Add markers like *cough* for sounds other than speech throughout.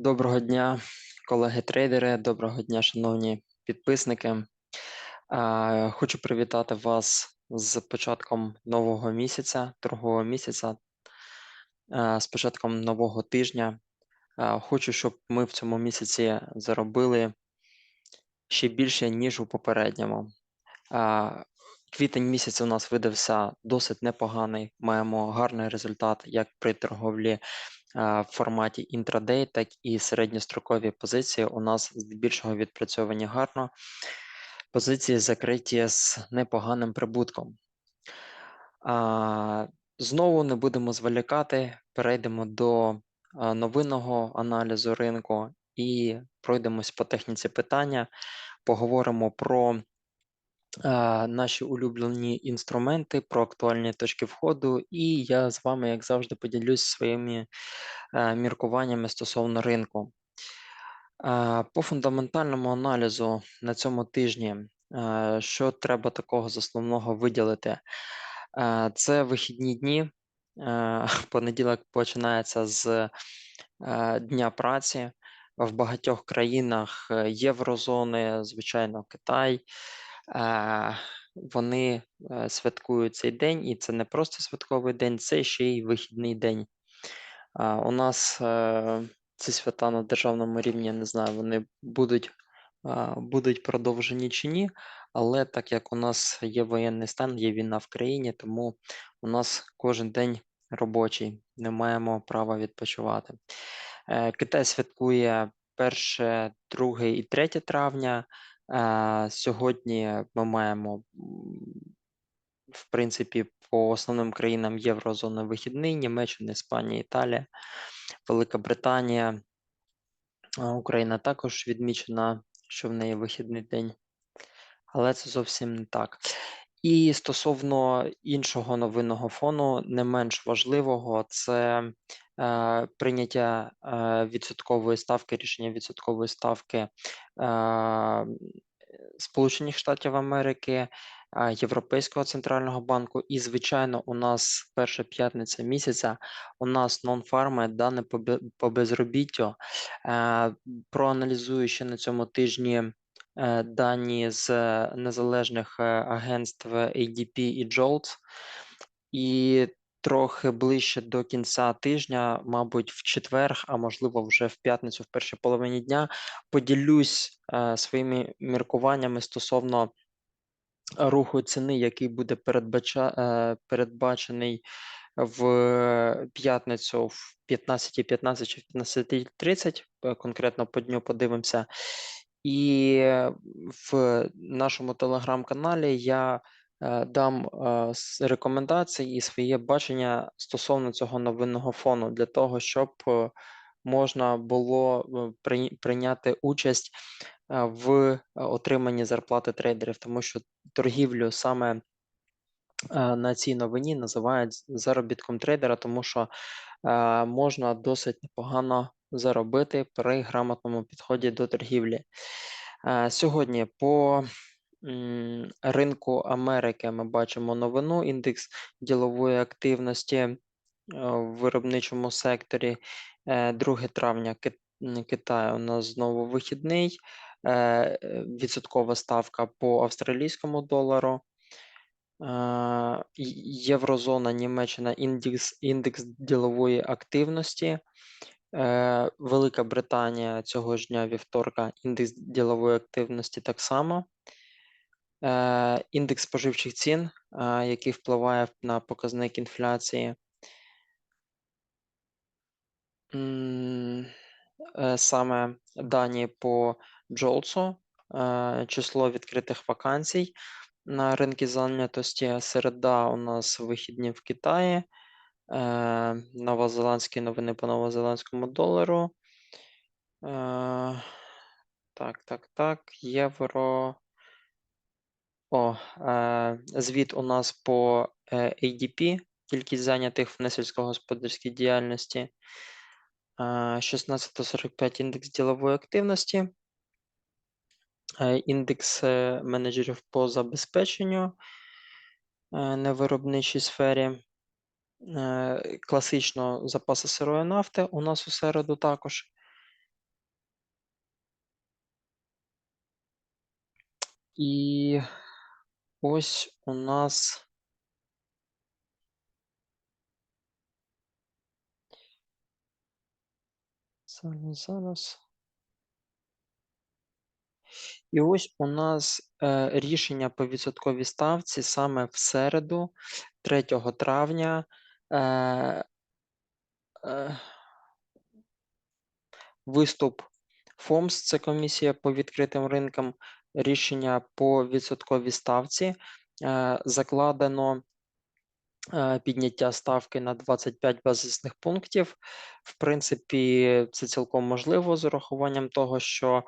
Доброго дня, колеги-трейдери. Доброго дня, шановні підписники. Хочу привітати вас з початком нового місяця, торгового місяця, з початком нового тижня. Хочу, щоб ми в цьому місяці заробили ще більше, ніж у попередньому. Квітень місяць у нас видався досить непоганий. Маємо гарний результат як при торговлі в форматі інтрадей, так і середньострокові позиції у нас здебільшого відпрацьовані гарно. Позиції закриті з непоганим прибутком. Знову не будемо зволікати, перейдемо до новинного аналізу ринку і пройдемось по техніці питання. Поговоримо про наші улюблені інструменти, про актуальні точки входу, і я з вами, як завжди, поділюсь своїми міркуваннями стосовно ринку. По фундаментальному аналізу на цьому тижні, що треба такого з основного виділити? Це вихідні дні. *laughs* Понеділок починається з Дня праці. В багатьох країнах е, Єврозони, звичайно, Китай. Вони е, святкують цей день, і це не просто святковий день, це ще й вихідний день. У нас е, ці свята на державному рівні, не знаю, вони будуть будуть продовжені чи ні, але так як у нас є воєнний стан, є війна в країні, тому у нас кожен день робочий, не маємо права відпочивати. Е, Китай святкує 1, 2 і 3 травня. Сьогодні ми маємо, в принципі, по основним країнам Єврозони вихідний: Німеччина, Іспанія, Італія, Велика Британія. Україна також відмічена, що в неї вихідний день, але це зовсім не так. І стосовно іншого новинного фону, не менш важливого, це е, прийняття е, відсоткової ставки, рішення відсоткової ставки е, Сполучених Штатів Америки, е, Європейського центрального банку. І, звичайно, у нас перша п'ятниця місяця. У нас нон-фарми дане по, безробіттю. Е, проаналізую ще на цьому тижні. Е, дані з незалежних е, агентств ADP і JOLTS. І трохи ближче до кінця тижня, мабуть, в четвер, а можливо, вже в п'ятницю, в першій половині дня, поділюсь е, своїми міркуваннями стосовно руху ціни, який буде передбача, передбачений в п'ятницю в 15.15 .15 чи 15.30, конкретно по дню подивимося. І в нашому телеграм-каналі я е, дам е, рекомендації і своє бачення стосовно цього новинного фону для того, щоб е, можна було прийняти участь в отриманні зарплати трейдерів, тому що торгівлю саме на цій новині називають заробітком трейдера, тому що можна досить непогано заробити при грамотному підході до торгівлі. Е, сьогодні по ринку Америки ми бачимо новину індекс ділової активності е, в виробничому секторі. 2 е, травня Китаю у нас знову вихідний, відсоткова ставка по австралійському долару. Єврозона Німеччина індекс індекс ділової активності. Е, Велика Британія цього ж дня вівторка, індекс ділової активності так само. Е, індекс споживчих цін, е, який впливає на показник інфляції. Саме дані по Джолсу, число відкритих вакансій на ринку зайнятості. Середа у нас вихідні в Китаї. Е, новозеландські новини по новозеландському долару. Е, так, так, так. Євро. О, е, звіт у нас по ADP, кількість зайнятих в несільськогосподарській діяльності. 1645 індекс ділової активності. Індекс менеджерів по забезпеченню на виробничій сфері. Е, класично запаси сирої нафти у нас у середу також. І ось у нас. Зараз. І ось у нас е, рішення по відсотковій ставці саме в середу, 3 травня. Е, е, виступ ФОМС, це комісія по відкритим ринкам, рішення по відсотковій ставці. Е, закладено е, підняття ставки на 25 базисних пунктів. В принципі, це цілком можливо з урахуванням того, що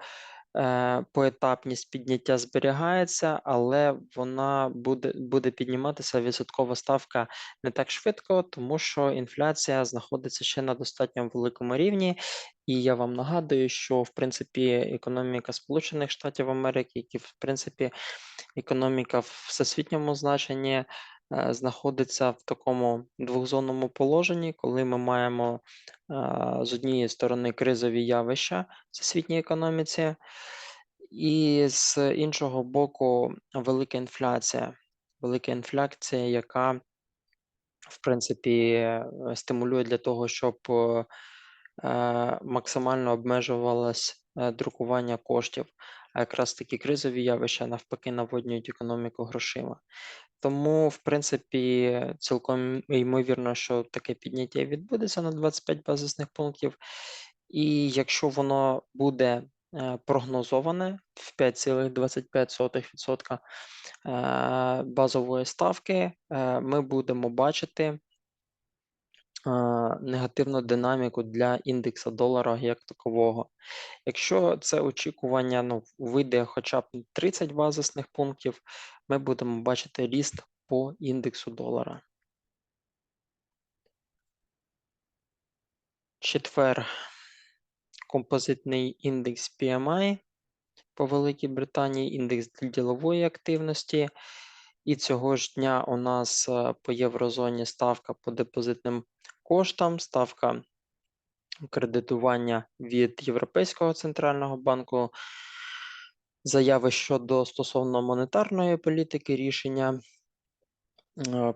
поетапність підняття зберігається, але вона буде буде підніматися відсоткова ставка не так швидко, тому що інфляція знаходиться ще на достатньо великому рівні. І я вам нагадую, що в принципі економіка Сполучених Штатів Америки, які в принципі економіка в всесвітньому значенні. Е, знаходиться в такому двохзонному положенні, коли ми маємо з однієї сторони кризові явища в всесвітній економіці, і з іншого боку, велика інфляція. Велика інфляція, яка, в принципі, е, стимулює для того, щоб е, максимально обмежувалось е, друкування коштів. А якраз такі кризові явища навпаки наводнюють економіку грошима. Тому, в принципі, цілком ймовірно, що таке підняття відбудеться на 25 базисних пунктів. І якщо воно буде е, прогнозоване в 5,25% е, базової ставки, е, ми будемо бачити негативну динаміку для індексу долара як такового. Якщо це очікування ну, вийде хоча б 30 базисних пунктів, ми будемо бачити ріст по індексу долара. Четвер композитний індекс PMI по Великій Британії, індекс ділової активності. І цього ж дня у нас е, по єврозоні ставка по депозитним коштам, ставка кредитування від Європейського центрального банку, заяви щодо стосовно монетарної політики рішення,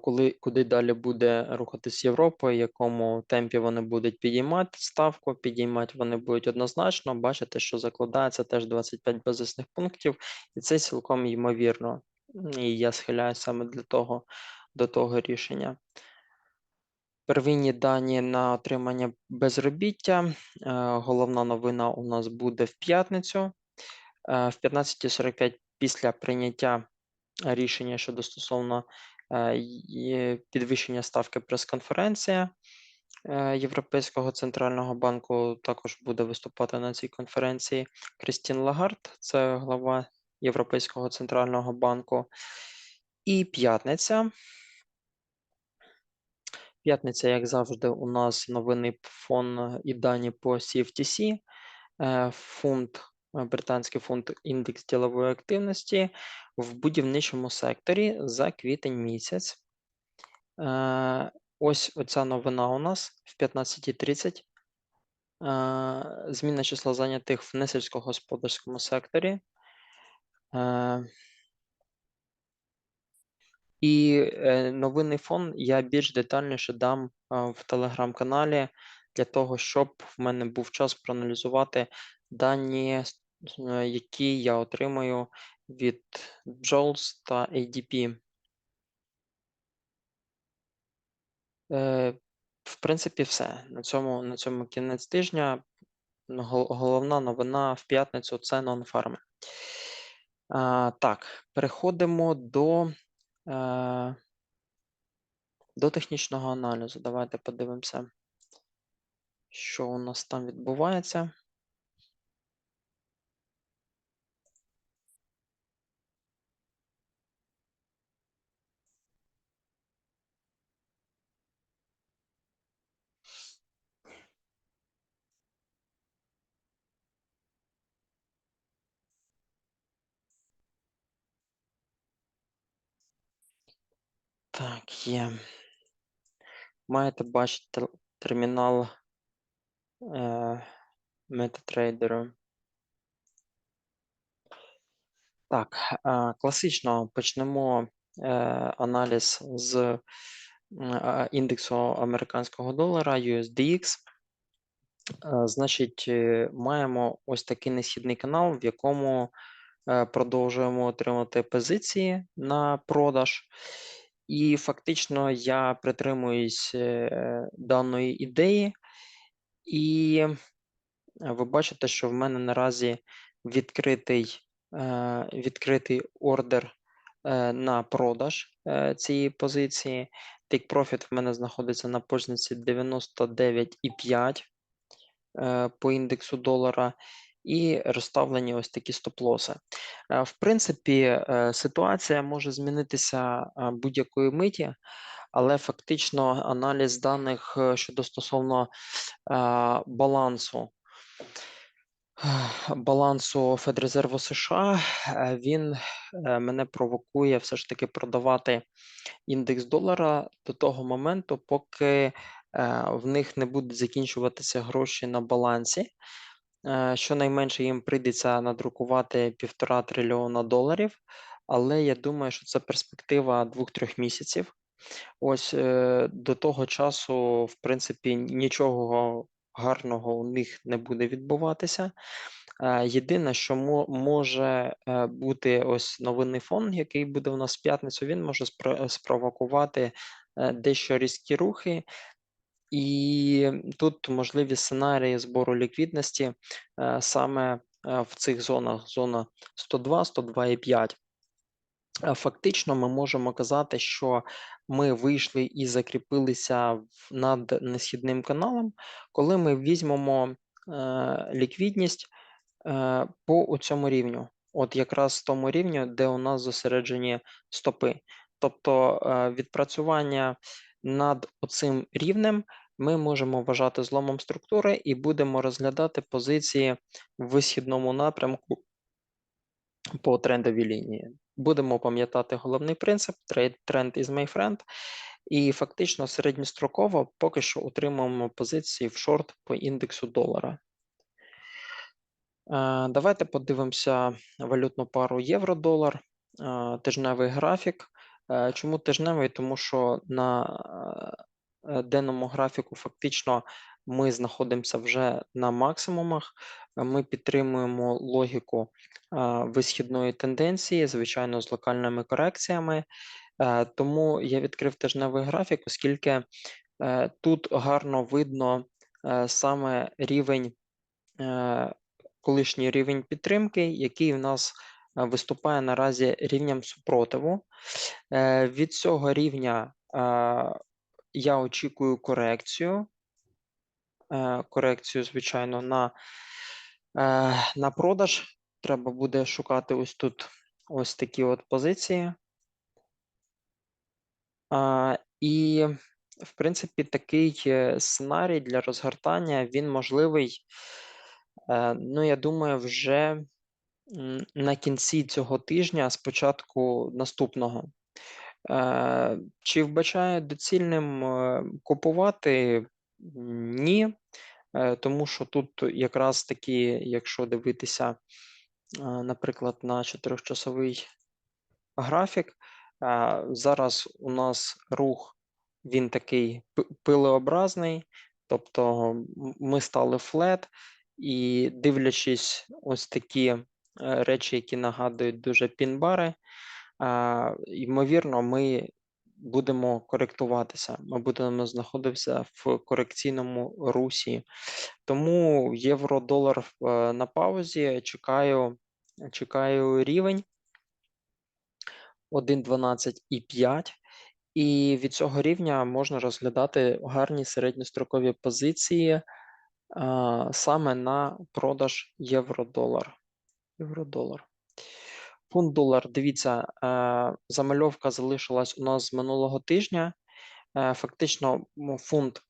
коли, куди далі буде рухатись Європа, якому темпі вони будуть підіймати ставку, підіймати вони будуть однозначно, бачите, що закладається теж 25 базисних пунктів, і це цілком ймовірно. І я схиляюся саме для того, до того рішення. Первинні дані на отримання безробіття. Е, головна новина у нас буде в п'ятницю. Е, в 15.45 після прийняття рішення щодо стосовно е, підвищення ставки прес-конференція Європейського центрального банку також буде виступати на цій конференції. Крістін Лагард, це глава Європейського центрального банку. І п'ятниця. П'ятниця, як завжди, у нас новинний фон і дані по CFTC, е, е, британський фонд індекс ділової активності в будівничому секторі за квітень місяць. Е, ось оця новина у нас в 15.30. Зміна числа зайнятих в несільськогосподарському секторі. І е, новинний фон я більш детальніше дам в телеграм-каналі для того, щоб в мене був час проаналізувати дані, е, які я отримую від JOLS та ADP. Е, в принципі, все. На цьому на цьому кінець тижня. Головна новина в п'ятницю це нонфарми. Так, переходимо до Е, до технічного аналізу. Давайте подивимося, що у нас там відбувається. Так, є. Маєте бачити термінал е, MetaTrader. Так, е, класично почнемо е, аналіз з а, індексу американського долара USDX. Е, Значить, е, маємо ось такий несхідний канал, в якому е, продовжуємо отримати позиції на продаж. І фактично я притримуюсь е, даної ідеї, і е, ви бачите, що в мене наразі відкритий, е, відкритий ордер на продаж цієї позиції. Take Profit в мене знаходиться на позиції 99,5 е, по індексу долара, і розставлені ось такі стоп-лоси. Е, В принципі, е, ситуація може змінитися е, будь-якої миті, але фактично аналіз даних щодо стосовно балансу. Балансу Федрезерву США він мене провокує все ж таки продавати індекс долара до того моменту, поки в них не будуть закінчуватися гроші на балансі. Е, Щонайменше їм прийдеться надрукувати півтора трильйона доларів, але я думаю, що це перспектива двох-трьох місяців. Ось е, до того часу, в принципі, нічого гарного у них не буде відбуватися. Е, Єдине, що може бути ось новинний фон, який буде у нас в п'ятницю, він може спро- спровокувати дещо різкі рухи, і тут можливі сценарії збору ліквідності е, саме е, в цих зонах: зона 102, 102,5. Е, Фактично, ми можемо казати, що ми вийшли і закріпилися над несхідним каналом, коли ми візьмемо ліквідність по цьому рівню. От якраз тому рівню, де у нас зосереджені стопи. Тобто відпрацювання над оцим рівнем ми можемо вважати зломом структури і будемо розглядати позиції в висхідному напрямку по трендовій лінії. Будемо пам'ятати головний принцип trend is my friend. І фактично середньостроково поки що утримуємо позиції в шорт по індексу долара. Е, Давайте подивимося валютну пару євро-долар, е, тижневий графік. Е, Чому тижневий? Тому що на е, денному графіку фактично ми знаходимося вже на максимумах. Ми підтримуємо логіку е, висхідної тенденції, звичайно, з локальними корекціями. Тому я відкрив тижневий графік, оскільки тут гарно видно саме рівень. колишній рівень підтримки, який в нас виступає наразі рівнем супротиву. Е, Від цього рівня я очікую корекцію. Е, Корекцію, звичайно, на, е, на продаж. Треба буде шукати ось тут ось такі от позиції. І, в принципі, такий сценарій для розгортання він можливий. Ну, я думаю, вже на кінці цього тижня, спочатку наступного. Е, Чи вбачаю доцільним е, купувати? Ні, Е, тому що тут якраз таки, якщо дивитися, наприклад, на чотирьохчасовий графік, зараз у нас рух він такий пилеобразний, тобто ми стали флет, і дивлячись ось такі речі, які нагадують дуже пін-бари, ймовірно, ми будемо коректуватися. Ми будемо знаходитися в корекційному русі. Тому євро-долар е, на паузі. Чекаю, чекаю рівень 1.12,5. І від цього рівня можна розглядати гарні середньострокові позиції а, саме на продаж євро-долар. Євро-долар. Фунт долар, дивіться, е, замальовка залишилась у нас з минулого тижня. Е, Фактично, фунт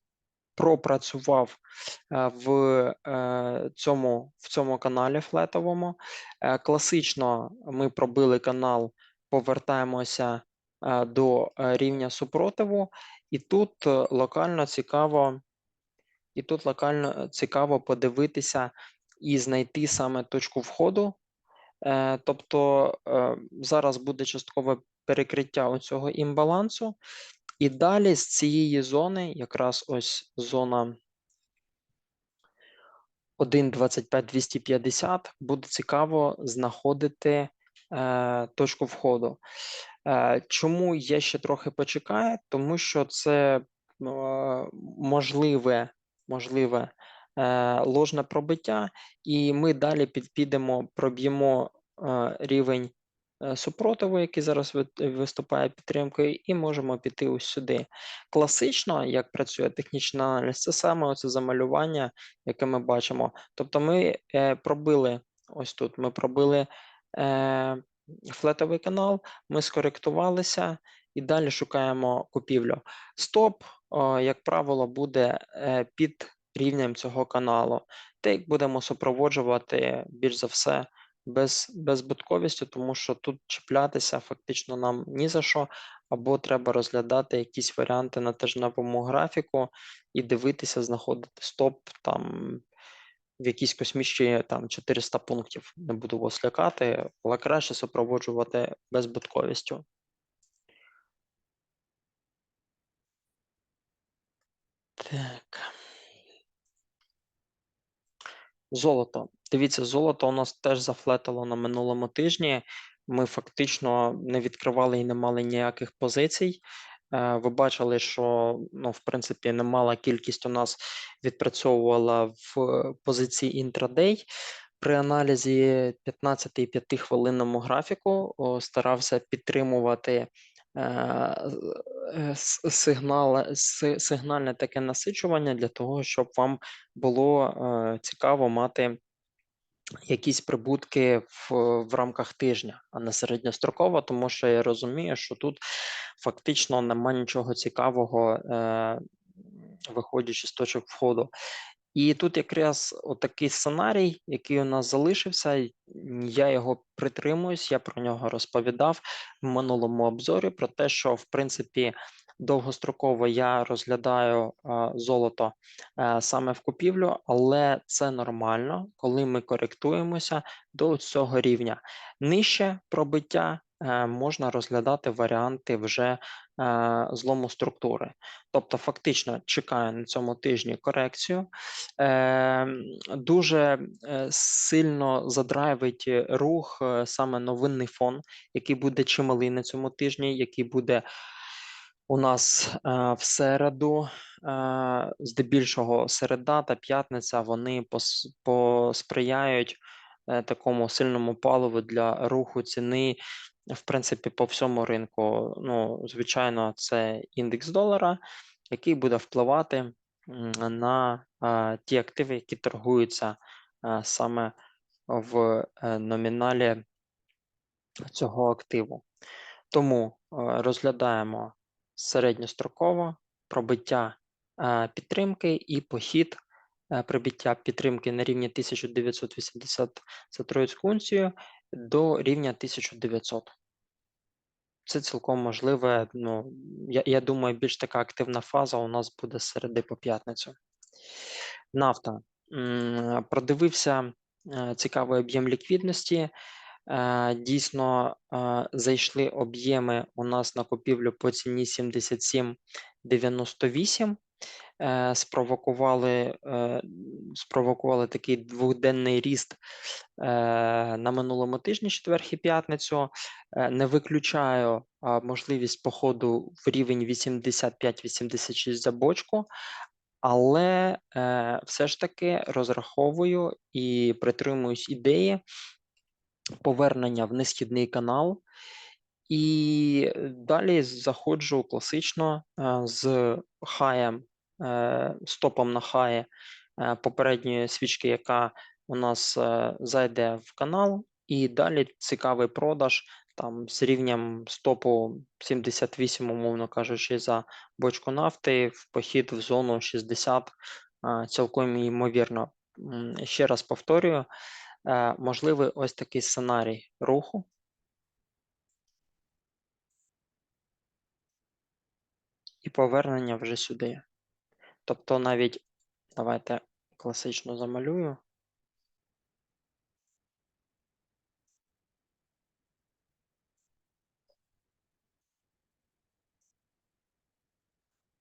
пропрацював е, в цьому, в цьому каналі флетовому. Класично ми пробили канал, повертаємося до рівня супротиву, і тут локально цікаво, і тут локально цікаво подивитися і знайти саме точку входу Е, тобто е, зараз буде часткове перекриття оцього імбалансу, і далі з цієї зони, якраз ось зона 1.25-250, буде цікаво знаходити е, точку входу. Чому я ще трохи почекаю? Тому що це можливе, можливе ложне пробиття, і ми далі під, підемо, проб'ємо е, рівень е, супротиву, який зараз виступає підтримкою, і можемо піти ось сюди. Класично, як працює технічний аналіз, це саме оце замалювання, яке ми бачимо. Тобто ми е, пробили ось тут, ми пробили. Е, Флетовий канал, ми скоректувалися і далі шукаємо купівлю. Стоп, як правило, буде е, під рівнем цього каналу. Тейк будемо супроводжувати більш за все без, беззбитковістю, тому що тут чіплятися фактично нам ні за що, або треба розглядати якісь варіанти на тижневому графіку і дивитися, знаходити стоп там в якійсь космічні там 400 пунктів. Не буду вас лякати, але краще супроводжувати беззбитковістю. Так. Золото. Дивіться, золото у нас теж зафлетило на минулому тижні. Ми фактично не відкривали і не мали ніяких позицій. Е, Ви бачили, що ну, в принципі немала кількість у нас відпрацьовувала в позиції інтрадей. При аналізі 15 і 5 хвилинному графіку старався підтримувати е, е, сигнал, сигнальне таке насичування для того, щоб вам було е, цікаво мати якісь прибутки в, в рамках тижня, а не середньостроково, тому що я розумію, що тут фактично нема нічого цікавого, е, виходячи з точок входу. І тут якраз отакий сценарій, який у нас залишився, я його притримуюсь, я про нього розповідав в минулому обзорі про те, що в принципі довгостроково я розглядаю золото е, саме в купівлю, але це нормально, коли ми коректуємося до цього рівня. Нижче пробиття е, можна розглядати варіанти вже злому структури. Тобто, фактично чекаю на цьому тижні корекцію. Е, Дуже е, сильно задрайвить рух е, саме новинний фон, який буде чималий на цьому тижні, який буде у нас е, в середу, е, здебільшого середа та п'ятниця, вони пос- посприяють е, такому сильному паливу для руху ціни, в принципі, по всьому ринку. Ну, звичайно, це індекс долара, який буде впливати на ті активи, які торгуються саме в е, номіналі цього активу. Тому е, розглядаємо середньостроково пробиття е, підтримки і похід прибиття підтримки на рівні 1980 за троїцьку до рівня 1900. Це цілком можливе. Ну, я, я думаю, більш така активна фаза у нас буде з середи по п'ятницю. Нафта. Продивився е, цікавий об'єм ліквідності. Е, Дійсно, е, зайшли об'єми у нас на купівлю по ціні 77,98. Е, Спровокували, е, спровокували такий двохденний ріст е, на минулому тижні, четвер і п'ятницю. Не виключаю можливість походу в рівень 85-86 за бочку, але е, все ж таки розраховую і притримуюсь ідеї повернення в несхідний канал. І далі заходжу класично з хаєм, стопом на хаї е, попередньої свічки, яка у нас е, зайде в канал, і далі цікавий продаж там з рівнем стопу 78, умовно кажучи, за бочку нафти в похід в зону 60 е, цілком ймовірно. Ще раз повторюю, е, можливий ось такий сценарій руху. і повернення вже сюди. Тобто навіть давайте класично замалюю.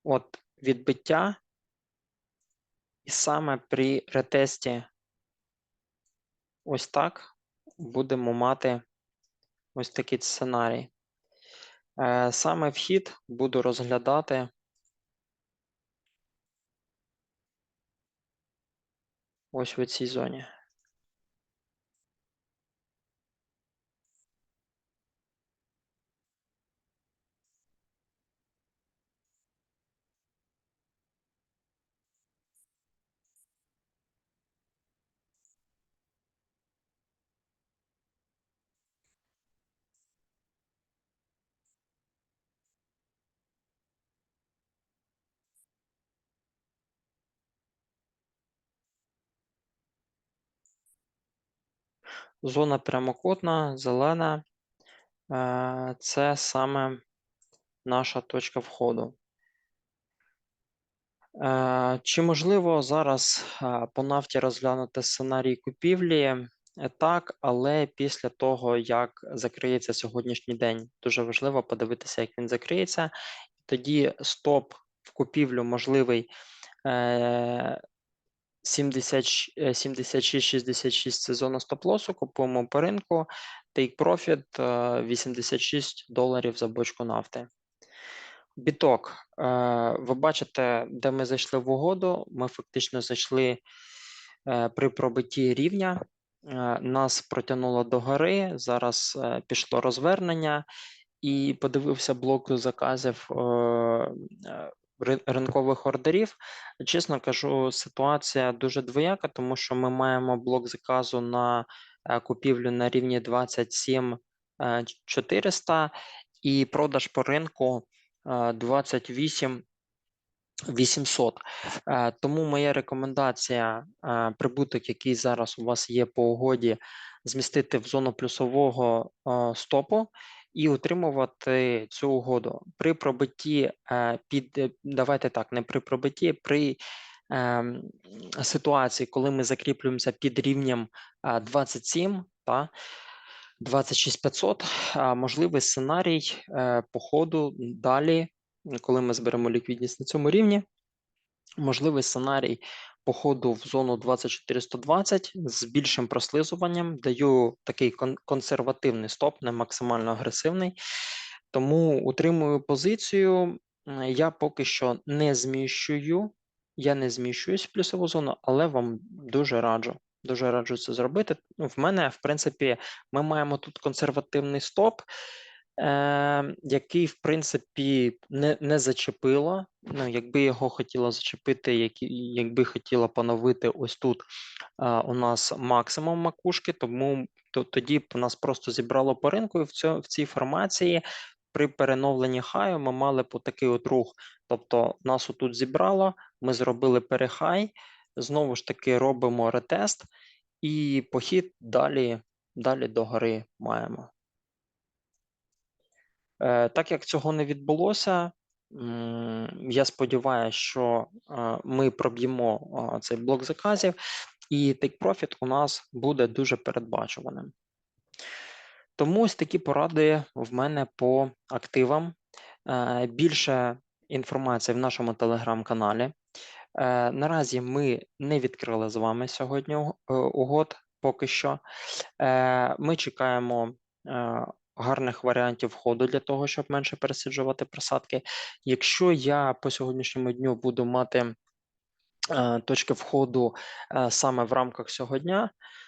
От відбиття, і саме при ретесті ось так будемо мати ось такий сценарій. Е, саме вхід буду розглядати ось в цій зоні. Зона прямокутна, зелена е, це саме наша точка входу. Е, Чи можливо зараз е, по нафті розглянути сценарій купівлі? Так, але після того, як закриється сьогоднішній день, дуже важливо подивитися, як він закриється. Тоді стоп в купівлю можливий 76-66 це зона стоп-лосу, купуємо по ринку, take profit е, 86 доларів за бочку нафти. Біток. Е, Ви бачите, де ми зайшли в угоду. Ми фактично зайшли е, при пробитті рівня. Е, Нас протягнуло до гори. Зараз е, пішло розвернення, і подивився блок заказів е, е, ринкових ордерів. Чесно кажу, ситуація дуже двояка, тому що ми маємо блок заказу на е, купівлю на рівні 27 е, 400 і продаж по ринку е, 28 800. Е, Тому моя рекомендація е, прибуток, який зараз у вас є по угоді, змістити в зону плюсового е, стопу і утримувати цю угоду. При пробитті е, під е, давайте так, не при пробитті, при ем, ситуації, коли ми закріплюємося під рівнем е, 27 та 26500, а, можливий сценарій е, по далі, коли ми зберемо ліквідність на цьому рівні, можливий сценарій по ходу в зону 24120 з більшим прослизуванням. Даю такий кон- консервативний стоп, не максимально агресивний. Тому утримую позицію. Я поки що не зміщую. Я не зміщуюсь в плюсову зону, але вам дуже раджу. Дуже раджу це зробити. Ну, в мене, в принципі, ми маємо тут консервативний стоп, е, який, в принципі, не, не зачепило. Ну, якби його хотіла зачепити, які, якби хотіла поновити ось тут е, у нас максимум макушки, тому то, тоді б нас просто зібрало по ринку, і в, цьо, в цій формації при переновленні хаю ми мали б такий от рух. Тобто нас отут зібрало, ми зробили перехай, знову ж таки робимо ретест, і похід далі, далі до гори маємо. Е, Так як цього не відбулося, я сподіваюся, що е, ми проб'ємо е, цей блок заказів, і profit у нас буде дуже передбачуваним. Тому ось такі поради в мене по активам. Більше інформації в нашому телеграм-каналі. Наразі ми не відкрили з вами сьогодні угод поки що. Ми чекаємо гарних варіантів входу для того, щоб менше пересиджувати просадки. Якщо я по сьогоднішньому дню буду мати е, точки входу е, саме в рамках сьогодні,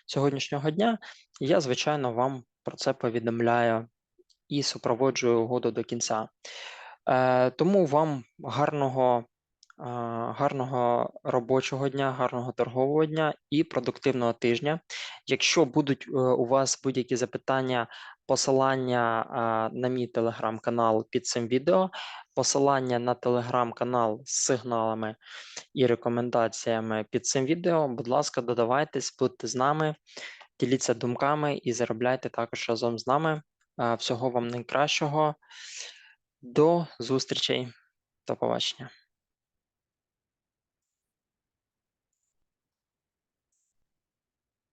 сьогоднішнього дня, я, звичайно, вам про це повідомляю і супроводжую угоду до кінця. Е, Тому вам гарного, гарного робочого дня, гарного торгового дня і продуктивного тижня. Якщо будуть у вас будь-які запитання, посилання на мій телеграм-канал під цим відео, посилання на телеграм-канал з сигналами і рекомендаціями під цим відео. Будь ласка, додавайтесь, будьте з нами, діліться думками і заробляйте також разом з нами. Всього вам найкращого. До зустрічей. До побачення.